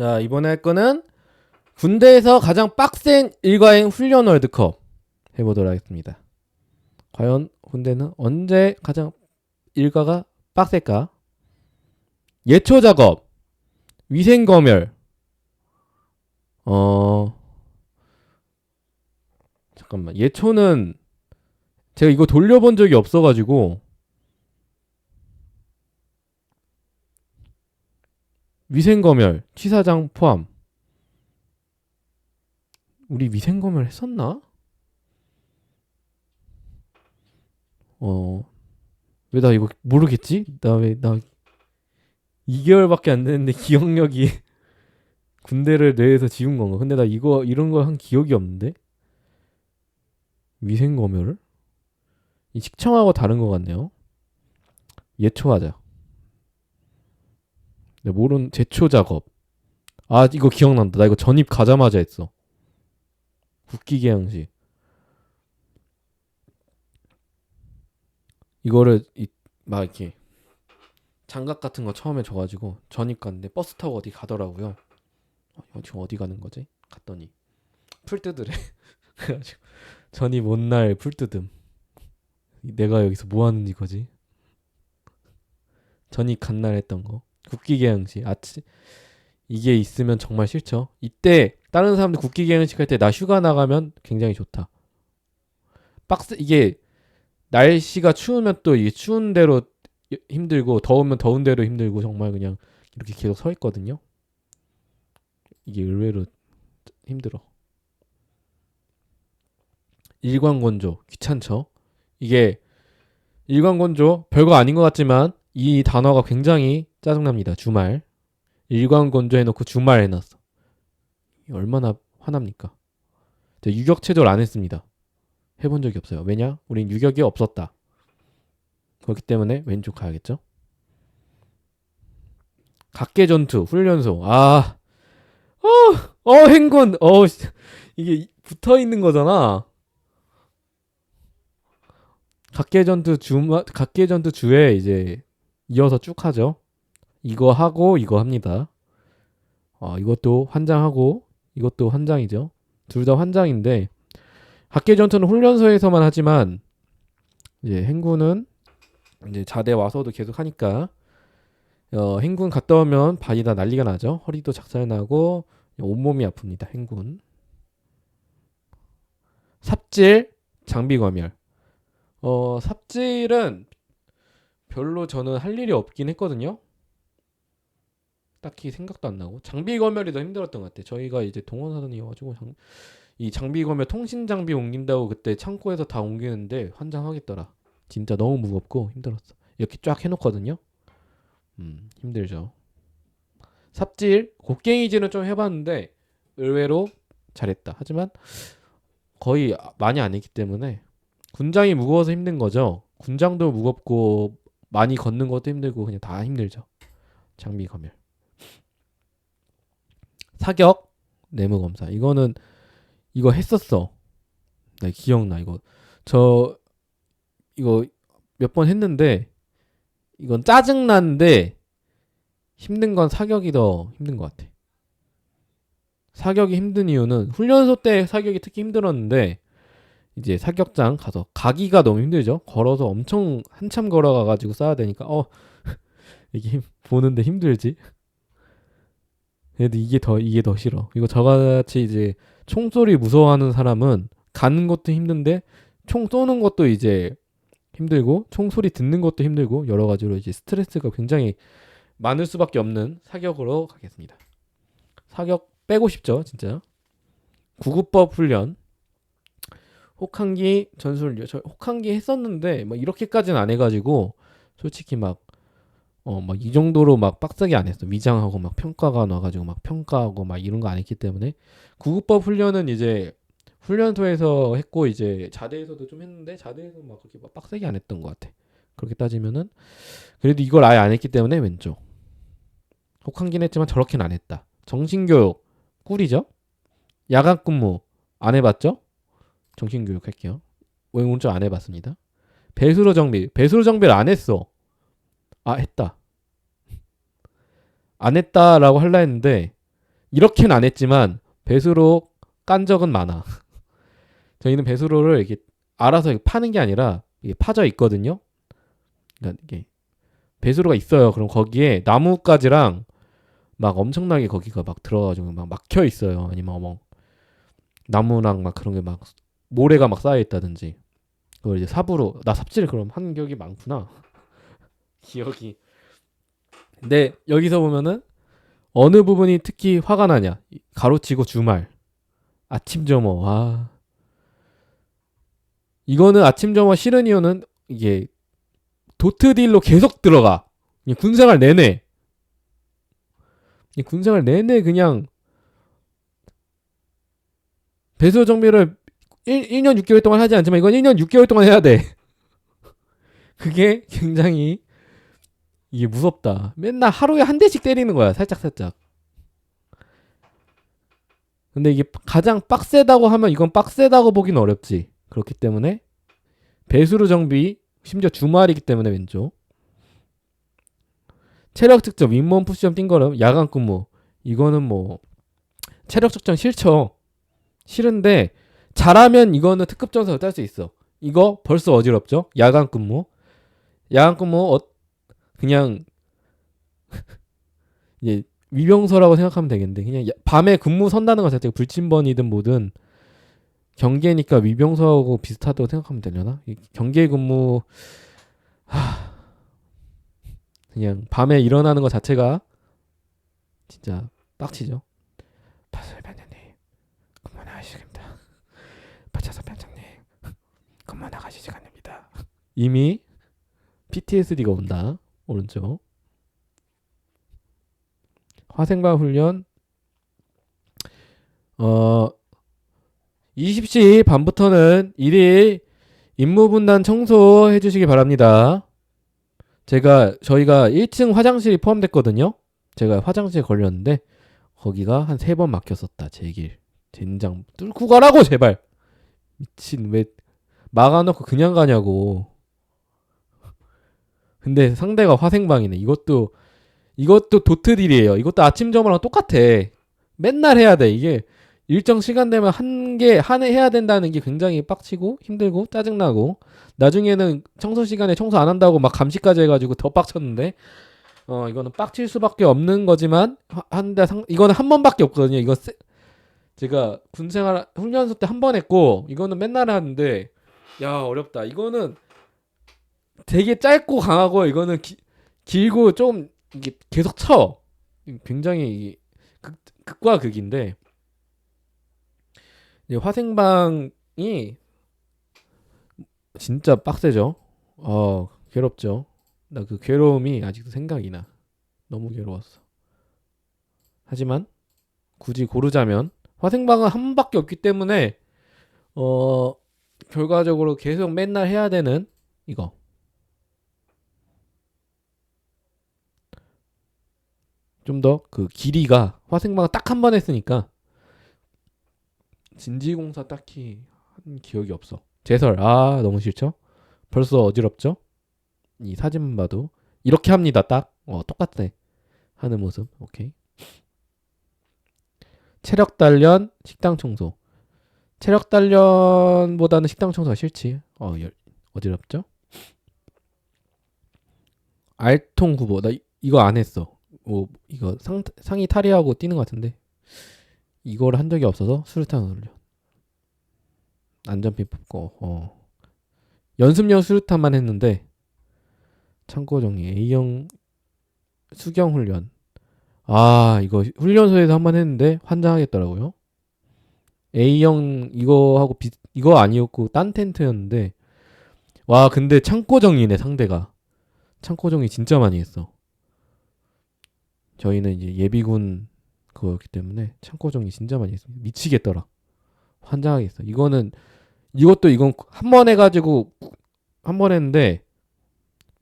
자, 이번에 할 거는 군대에서 가장 빡센 일과인 훈련 월드컵 해보도록 하겠습니다. 과연 군대는 언제 가장 일과가 빡셀까? 예초 작업, 위생 검열, 어, 잠깐만, 예초는 제가 이거 돌려본 적이 없어가지고 위생검열, 취사장 포함. 우리 위생검열 했었나? 어, 왜 나 이거 모르겠지? 나 왜, 나 2개월밖에 안 됐는데 기억력이 군대를 뇌에서 지운 건가? 근데 나 이거, 이런 거한 기억이 없는데? 위생검열을? 이 식청하고 다른 것 같네요. 예초하자. 네, 모르는 제초 작업. 아 이거 기억난다. 나 이거 전입 가자마자 했어. 국기 개양식. 이거를 이, 막 이렇게 장갑 같은 거 처음에 줘가지고 전입 갔는데 버스 타고 어디 가더라고요. 어, 지금 어디 가는 거지? 갔더니 풀 뜯으래. 그래가지고 전입 온 날 풀 뜯음. 내가 여기서 뭐 하는 이거지? 전입 간 날 했던 거. 국기 개양식 아치 이게 있으면 정말 싫죠. 이때 다른 사람들 국기 개양식 할 때 나 휴가 나가면 굉장히 좋다. 박스 이게 날씨가 추우면 또 이게 추운 대로 힘들고 더우면 더운 대로 힘들고 정말 그냥 이렇게 계속 서 있거든요. 이게 의외로 힘들어. 일광건조 귀찮죠. 이게 일광건조 별거 아닌 것 같지만 이 단어가 굉장히 짜증납니다. 주말. 일광건조 해놓고 주말 해놨어. 얼마나 화납니까? 유격 체조를 안 했습니다. 해본 적이 없어요. 왜냐? 우린 유격이 없었다. 그렇기 때문에 왼쪽 가야겠죠? 각계 전투 훈련소. 아, 어, 어 행군. 어, 이게 붙어 있는 거잖아. 각계 전투 주 각계 전투 주에 이제 이어서 쭉 하죠. 이거 하고 이거 합니다. 어, 이것도 환장하고 이것도 환장이죠. 둘 다 환장인데 학계 전투는 훈련소에서만 하지만 이제 행군은 이제 자대 와서도 계속 하니까 어, 행군 갔다 오면 발이 다 난리가 나죠. 허리도 작살 나고 온몸이 아픕니다. 행군. 삽질, 장비 검열. 어, 삽질은 별로 저는 할 일이 없긴 했거든요. 딱히 생각도 안 나고 장비 검열이 더 힘들었던 것 같아. 저희가 이제 동원사단이어가지고 장, 이 장비 검열 통신 장비 옮긴다고 그때 창고에서 다 옮기는데 환장하겠더라. 진짜 너무 무겁고 힘들었어. 이렇게 쫙 해놓거든요. 음 힘들죠. 삽질 곡괭이질은 좀 해봤는데 의외로 잘했다. 하지만 거의 많이 안 했기 때문에 군장이 무거워서 힘든 거죠. 군장도 무겁고 많이 걷는 것도 힘들고 그냥 다 힘들죠. 장비 검열. 사격 내무 검사. 이거는 이거 했었어. 나 기억나 이거. 저 이거 몇 번 했는데 이건 짜증 나는데 힘든 건 사격이 더 힘든 것 같아. 사격이 힘든 이유는 훈련소 때 사격이 특히 힘들었는데 이제 사격장 가서 가기가 너무 힘들죠. 걸어서 엄청 한참 걸어가 가지고 쏴야 되니까 어 이게 보는데 힘들지. 근데 이게 더 이게 더 싫어. 이거 저같이 이제 총소리 무서워하는 사람은 가는 것도 힘든데 총 쏘는 것도 이제 힘들고 총소리 듣는 것도 힘들고 여러 가지로 이제 스트레스가 굉장히 많을 수밖에 없는 사격으로 가겠습니다. 사격 빼고 싶죠, 진짜. 구급법 훈련. 혹한기 전술 저 혹한기 했었는데 뭐 이렇게까지는 안 해가지고 솔직히 막 어, 막 이 정도로 막 빡세게 안 했어. 위장하고 막 평가가 나가지고 막 평가하고 막 이런 거 안 했기 때문에 구급법 훈련은 이제 훈련소에서 했고 이제 자대에서도 좀 했는데 자대에서 막 그렇게 막 빡세게 안 했던 것 같아. 그렇게 따지면은 그래도 이걸 아예 안 했기 때문에 왼쪽. 혹한긴 했지만 저렇게는 안 했다. 정신교육 꿀이죠. 야간 근무 안 해봤죠? 정신교육 할게요. 왜 오른쪽 안 해봤습니다. 배수로 정비 배수로 정비를 안 했어. 아 했다. 안 했다라고 할라 했는데 이렇게는 안 했지만 배수로 깐 적은 많아. 저희는 배수로를 이렇게 알아서 이렇게 파는 게 아니라 이게 파져 있거든요. 그러니까 이게 배수로가 있어요. 그럼 거기에 나뭇가지랑 막 엄청나게 거기가 막 들어가지고 막 막혀 있어요. 아니면 뭐 나무랑 막 그런 게 막 모래가 막 쌓여 있다든지 그걸 이제 삽으로 나 삽질 그럼 한 기억이 많구나. 기억이. 근데 여기서 보면은 어느 부분이 특히 화가 나냐? 가로치고 주말, 아침 점어. 아 이거는 아침 점어 싫은 이유는 이게 도트 딜로 계속 들어가. 이 군생활 내내. 이 군생활 내내 그냥 배수 정비를 1, 1년 6개월 동안 하지 않지만 이건 1년 6개월 동안 해야 돼. 그게 굉장히 이게 무섭다. 맨날 하루에 한 대씩 때리는 거야. 살짝 살짝. 근데 이게 가장 빡세다고 하면 이건 빡세다고 보긴 어렵지. 그렇기 때문에 배수로 정비 심지어 주말이기 때문에 왼쪽 체력 측정 윗몸 푸시업 띵거름 야간 근무 이거는 뭐 체력 측정 싫죠. 싫은데 잘하면 이거는 특급 점수를 딸 수 있어. 이거 벌써 어지럽죠? 야간 근무. 야간 근무 어, 그냥 이제 위병서라고 생각하면 되겠는데 그냥 야- 밤에 근무 선다는 것 자체가 불침번이든 뭐든 경계니까 위병서하고 비슷하다고 생각하면 되려나? 이 경계 근무 하... 그냥 밤에 일어나는 것 자체가 진짜 빡치죠. 파설 변장님 그만하시겠습니다. 박차서 변장님 그만나가시 시간입니다. 이미 PTSD가 온다. 오른쪽. 화생방 훈련 어 20시 반부터는 일일 임무 분단 청소해 주시기 바랍니다. 제가 저희가 1층 화장실이 포함됐거든요. 제가 화장실에 걸렸는데 거기가 한 세 번 막혔었다. 제 길. 젠장 뚫고 가라고 제발. 미친 왜 막아놓고 그냥 가냐고. 근데 상대가 화생방이네. 이것도 이것도 도트딜이에요. 이것도 아침 점호랑 똑같아. 맨날 해야 돼. 이게 일정 시간 되면 한 개 한 해 해야 된다는 게 굉장히 빡치고 힘들고 짜증나고 나중에는 청소 시간에 청소 안 한다고 막 감시까지 해가지고 더 빡쳤는데 어 이거는 빡칠 수밖에 없는 거지만 한데 상 이거는 한 번밖에 없거든요. 이거 세, 제가 군생활 훈련소 때 한 번 했고 이거는 맨날 하는데 야 어렵다. 이거는 되게 짧고 강하고 이거는 기, 길고 좀 이게 계속 쳐. 굉장히 극, 극과 극인데 화생방이 진짜 빡세죠. 어 괴롭죠. 나 그 괴로움이 아직도 생각이 나. 너무 괴로웠어. 하지만 굳이 고르자면 화생방은 한 번밖에 없기 때문에 어 결과적으로 계속 맨날 해야 되는 이거 좀 더 그 길이가 화생방 딱 한 번 했으니까 진지공사 딱히 한 기억이 없어. 제설 아 너무 싫죠? 벌써 어지럽죠? 이 사진만 봐도 이렇게 합니다. 딱 어, 똑같아 하는 모습. 오케이. 체력 단련, 식당 청소. 체력 단련보다는 식당 청소가 싫지. 어 열, 어지럽죠? 알통 구보 나 이- 이거 안 했어. 뭐 이거 상 상의 탈의하고 뛰는 것 같은데 이걸 한 적이 없어서 수류탄 훈련. 안전핀 뽑고 어. 연습용 수류탄만 했는데 참고 정리 A형 수경 훈련. 아 이거 훈련소에서 한 번 했는데 환장하겠더라고요. A형 이거 하고 비, 이거 아니었고 딴 텐트였는데 와 근데 창고 정리네 상대가 창고 정리 진짜 많이 했어. 저희는 이제 예비군 그거였기 때문에 창고 정리 진짜 많이 했습니다. 미치겠더라. 환장하겠어. 이거는 이것도 이건 한 번 해가지고 한 번 했는데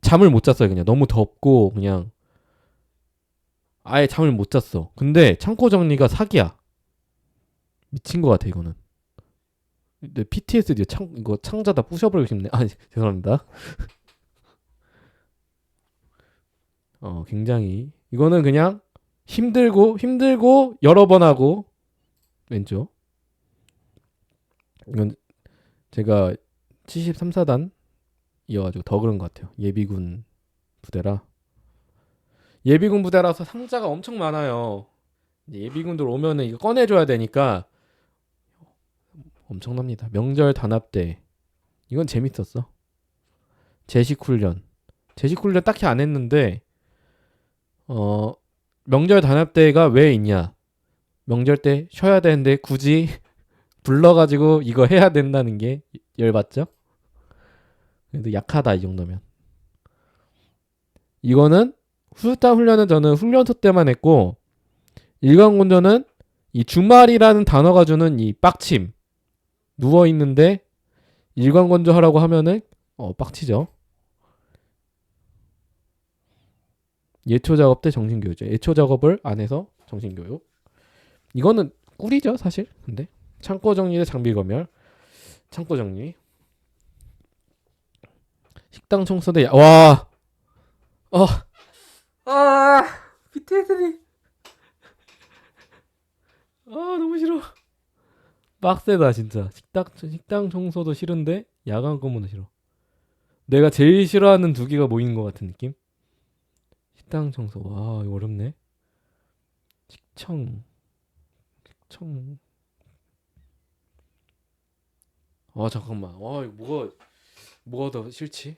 잠을 못 잤어요. 그냥 너무 덥고 그냥 아예 잠을 못 잤어. 근데 창고 정리가 사기야. 미친 것 같아 이거는. 근데 PTSD 창 이거 창자 다 부셔버리고 싶네. 아 죄송합니다. 어 굉장히 이거는 그냥 힘들고 힘들고 여러 번 하고 왼쪽 이건 제가 73사단 이어가지고 더 그런 것 같아요. 예비군 부대라 예비군 부대라서 상자가 엄청 많아요. 예비군들 오면은 이거 꺼내줘야 되니까 엄청납니다. 명절 단합대 이건 재밌었어. 제식 훈련 제식 훈련 딱히 안 했는데 어 명절 단합대가 왜 있냐? 명절 때 쉬어야 되는데 굳이 불러가지고 이거 해야 된다는 게 열받죠? 그래도 약하다 이 정도면. 이거는 후수타 훈련은 저는 훈련소 때만 했고 일광군전은 이 주말이라는 단어가 주는 이 빡침 누워 있는데 일광건조 하라고 하면은 어 빡치죠. 예초 작업 때 정신 교육이죠. 예초 작업을 안 해서 정신 교육. 이거는 꿀이죠, 사실. 근데 창고 정리 대 장비 검열. 창고 정리. 식당 청소 대 야- 와. 어. 아, BTS니. 아, 너무 싫어. 빡세다, 진짜. 식당 식당 청소도 싫은데 야간 근무도 싫어. 내가 제일 싫어하는 두 개가 모이는 것 같은 느낌? 식당 청소. 와, 이거 어렵네. 식청. 식청. 아, 잠깐만. 와, 이거 뭐가, 뭐가 더 싫지?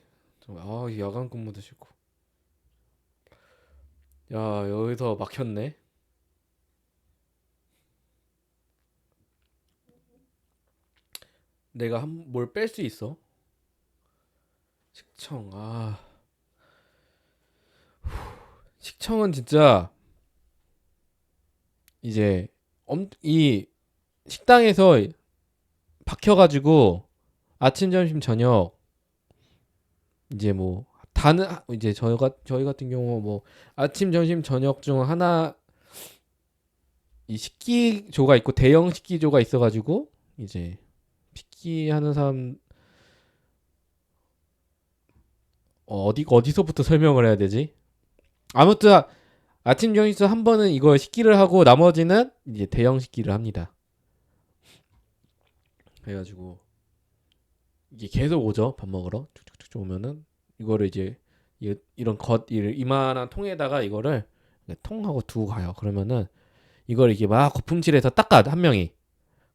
아, 이 야간 근무도 싫고. 야, 여기서 막혔네. 내가 한 뭘 뺄 수 있어? 식청. 아. 후, 식청은 진짜 이제 엄, 이 식당에서 박혀 가지고 아침, 점심, 저녁 이제 뭐 다는 이제 저희가 저희 같은 경우 뭐 아침, 점심, 저녁 중 하나 이 식기조가 있고 대형 식기조가 있어가지고 이제 식기하는 사람 어, 어디 어디서부터 설명을 해야 되지? 아무튼 아침 점심 한 번은 이거 식기를 하고 나머지는 이제 대형 식기를 합니다. 그래가지고 이게 계속 오죠 밥 먹으러 쭉쭉쭉 오면은 이거를 이제 이- 이런 겉 이- 이만한 통에다가 이거를 통하고 두고 가요. 그러면은 이걸 이게 막 거품칠해서 닦아 한 명이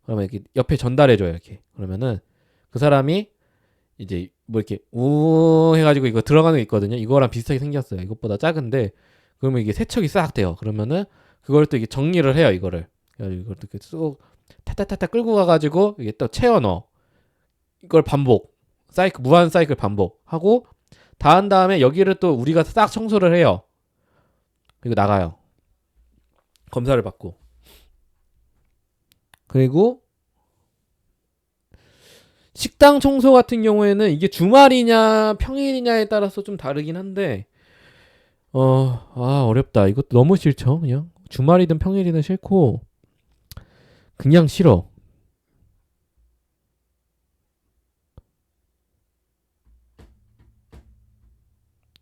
그러면 이렇게 옆에 전달해 줘요 이렇게 그러면은 그 사람이 이제 뭐 이렇게 우 해가지고 이거 들어가는 게 있거든요. 이거랑 비슷하게 생겼어요. 이것보다 작은데 그러면 이게 세척이 싹 돼요. 그러면은 그걸 또 이게 정리를 해요. 이거를 이걸 또 이렇게 쑥 타타타타 끌고 가가지고 이게 또 채워 넣어. 이걸 반복 사이클 무한 사이클 반복하고 다한 다음에 여기를 또 우리가 싹 청소를 해요. 그리고 나가요. 검사를 받고 그리고 식당 청소 같은 경우에는 이게 주말이냐 평일이냐에 따라서 좀 다르긴 한데 어, 아, 어렵다. 이것도 너무 싫죠. 그냥 주말이든 평일이든 싫고 그냥 싫어.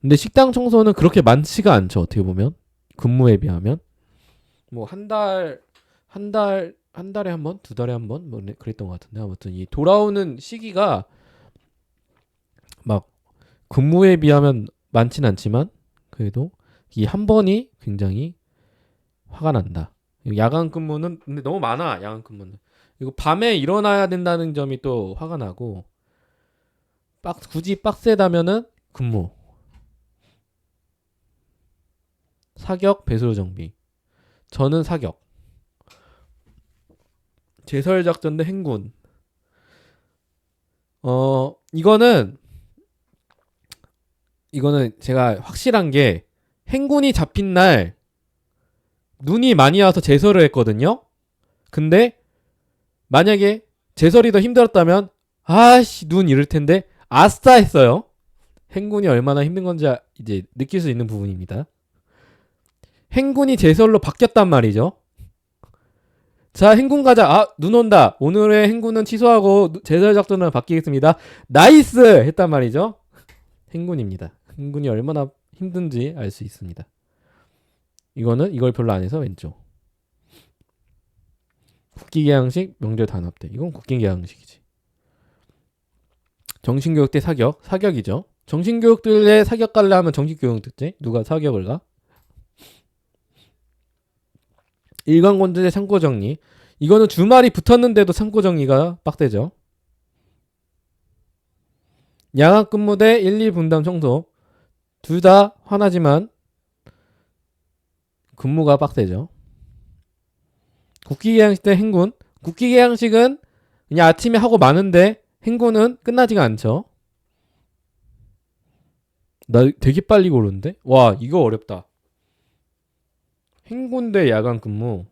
근데 식당 청소는 그렇게 많지가 않죠. 어떻게 보면 근무에 비하면 뭐 한 달 한 달 한 달에 한 번, 두 달에 한 번, 뭐 그랬던 것 같은데 아무튼 이 돌아오는 시기가 막 근무에 비하면 많진 않지만 그래도 이 한 번이 굉장히 화가 난다. 야간 근무는 근데 너무 많아. 야간 근무는 이거 밤에 일어나야 된다는 점이 또 화가 나고 빡 굳이 빡세다면은 근무 사격 배수로 정비 저는 사격 제설 작전 대 행군 어 이거는 이거는 제가 확실한 게 행군이 잡힌 날 눈이 많이 와서 제설을 했거든요. 근데 만약에 제설이 더 힘들었다면 아씨 눈 이럴 텐데 아싸 했어요. 행군이 얼마나 힘든 건지 아- 이제 느낄 수 있는 부분입니다. 행군이 제설로 바뀌었단 말이죠. 자, 행군 가자. 아, 눈 온다. 오늘의 행군은 취소하고 누- 제설 작전으로 바뀌겠습니다. 나이스! 했단 말이죠. 행군입니다. 행군이 얼마나 힘든지 알 수 있습니다. 이거는 이걸 별로 안 해서 왼쪽. 국기계양식 명절 단합대. 이건 국기계양식이지. 정신교육 대 사격. 사격이죠. 정신교육들의 사격 갈래 하면 정신교육 듣지? 누가 사격을 가? 일광권들 대 창고정리. 이거는 주말이 붙었는데도 창고정리가 빡세죠. 야간 근무 대 1, 2 분담 청소. 둘 다 화나지만 근무가 빡세죠. 국기계양식 대 행군. 국기계양식은 그냥 아침에 하고 마는데 행군은 끝나지가 않죠. 나 되게 빨리 고르는데? 와, 이거 어렵다. 행군 대 야간 근무.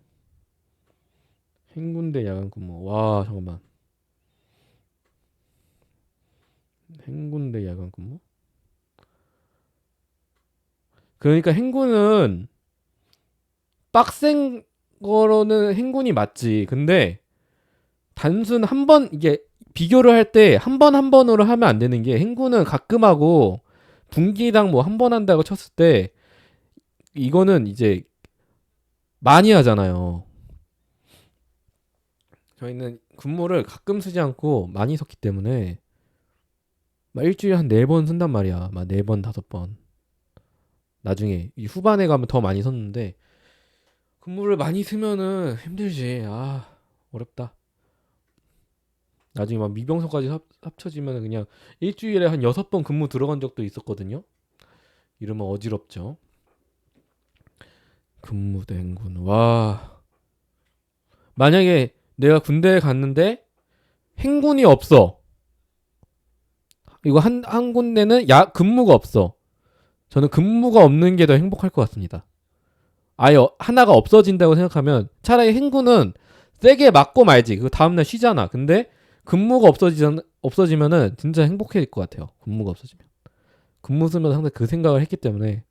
행군 대 야간 근무. 와, 잠깐만. 행군 대 야간 근무? 그러니까 행군은 빡센 거로는 행군이 맞지. 근데 단순 한 번 이게 비교를 할 때 한 번한 번으로 하면 안 되는 게 행군은 가끔 하고 분기당 뭐 한 번 한다고 쳤을 때 이거는 이제 많이 하잖아요. 저희는 근무를 가끔 쓰지 않고 많이 썼기 때문에 막 일주일에 한 네 번 쓴단 말이야. 막 네 번, 다섯 번. 나중에 이 후반에 가면 더 많이 썼는데 근무를 많이 쓰면은 힘들지. 아, 어렵다. 나중에 막 미병서까지 합, 합쳐지면 그냥 일주일에 한 여섯 번 근무 들어간 적도 있었거든요. 이러면 어지럽죠. 근무 대 행군. 와. 만약에 내가 군대에 갔는데 행군이 없어. 이거 한, 한 군데는 야, 근무가 없어. 저는 근무가 없는 게 더 행복할 것 같습니다. 아예 하나가 없어진다고 생각하면 차라리 행군은 세게 맞고 말지. 그 다음날 쉬잖아. 근데 근무가 없어지 없어지면은 진짜 행복해질 것 같아요. 근무가 없어지면. 근무 쓰면 항상 그 생각을 했기 때문에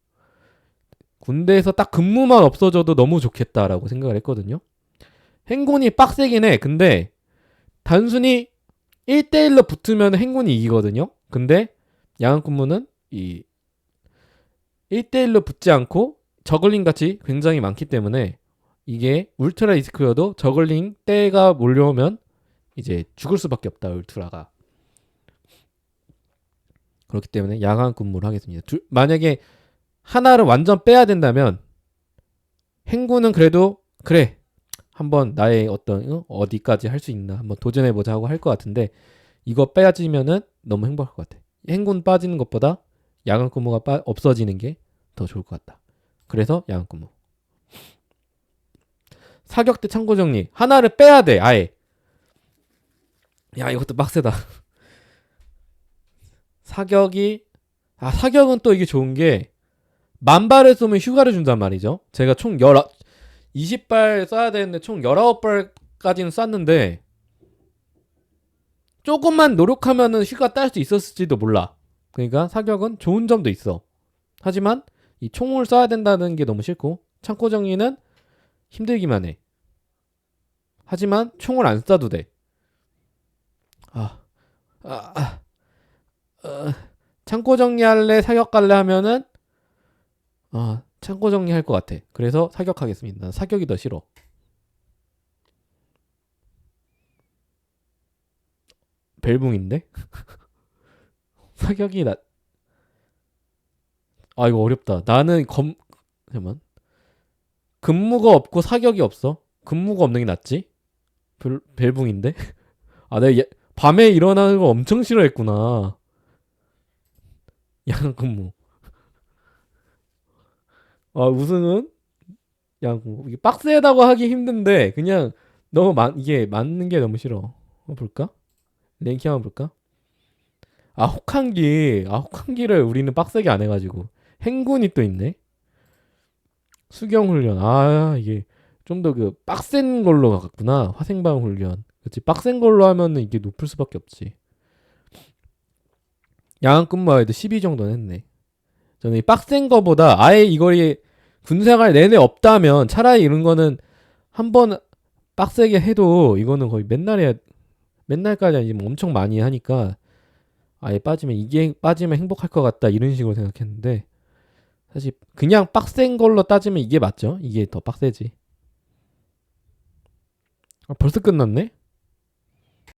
군대에서 딱 근무만 없어져도 너무 좋겠다라고 생각을 했거든요. 행군이 빡세긴 해. 근데 단순히 1대1로 붙으면 행군이 이기거든요. 근데 근무는 이 1대1로 붙지 않고 저글링 같이 굉장히 많기 때문에 이게 울트라 리스크여도 저글링 때가 몰려오면 이제 죽을 수밖에 없다 울트라가 그렇기 때문에 야간 근무를 하겠습니다. 두, 만약에 하나를 완전 빼야 된다면 행군은 그래도 그래 한번 나의 어떤 어? 어디까지 할 수 있나 한번 도전해 보자 하고 할 것 같은데 이거 빼야지면은 너무 행복할 것 같아. 행군 빠지는 것보다 야간 근무가 빠, 없어지는 게 더 좋을 것 같다. 그래서 야간 근무. 사격 대 창고 정리 하나를 빼야 돼 아예. 야 이것도 빡세다. 사격이 아 사격은 또 이게 좋은 게 만발을 쏘면 휴가를 준단 말이죠. 제가 총 19, 20발 쏴야 되는데 총 19발까지는 쐈는데 조금만 노력하면은 휴가 딸 수 있었을지도 몰라. 그러니까 사격은 좋은 점도 있어. 하지만 이 총을 쏴야 된다는 게 너무 싫고 창고 정리는 힘들기만 해. 하지만 총을 안 쏴도 돼. 아, 아, 아, 아 창고 정리할래 사격 갈래 하면은 아 창고 정리할 것 같아. 그래서 사격하겠습니다. 난 사격이 더 싫어. 벨붕인데? 사격이 나. 아 이거 어렵다. 나는 검 잠만. 근무가 없고 사격이 없어. 근무가 없는 게 낫지? 벨, 벨붕인데? 아 내가 예, 밤에 일어나는 거 엄청 싫어했구나. 야간 근무. 아 우승은 근무. 이게 빡세다고 하기 힘든데 그냥 너무 많 이게 맞는 게 너무 싫어. 한번 볼까? 랭킹 한번 볼까? 아 혹한기 아 혹한기를 우리는 빡세게 안 해가지고 행군이 또 있네. 수경 훈련 아 이게 좀 더 그 빡센 걸로 갔구나 화생방 훈련. 그렇지 빡센 걸로 하면은 이게 높을 수밖에 없지. 야간 근무해도 12 정도는 했네. 저는 이 빡센 거보다 아예 이거리 군생활 내내 없다면 차라리 이런 거는 한 번 빡세게 해도 이거는 거의 맨날 해야 맨날까지 아니지만 뭐 엄청 많이 하니까 아예 빠지면 이게 빠지면 행복할 것 같다 이런 식으로 생각했는데 사실 그냥 빡센 걸로 따지면 이게 맞죠. 이게 더 빡세지. 아, 벌써 끝났네?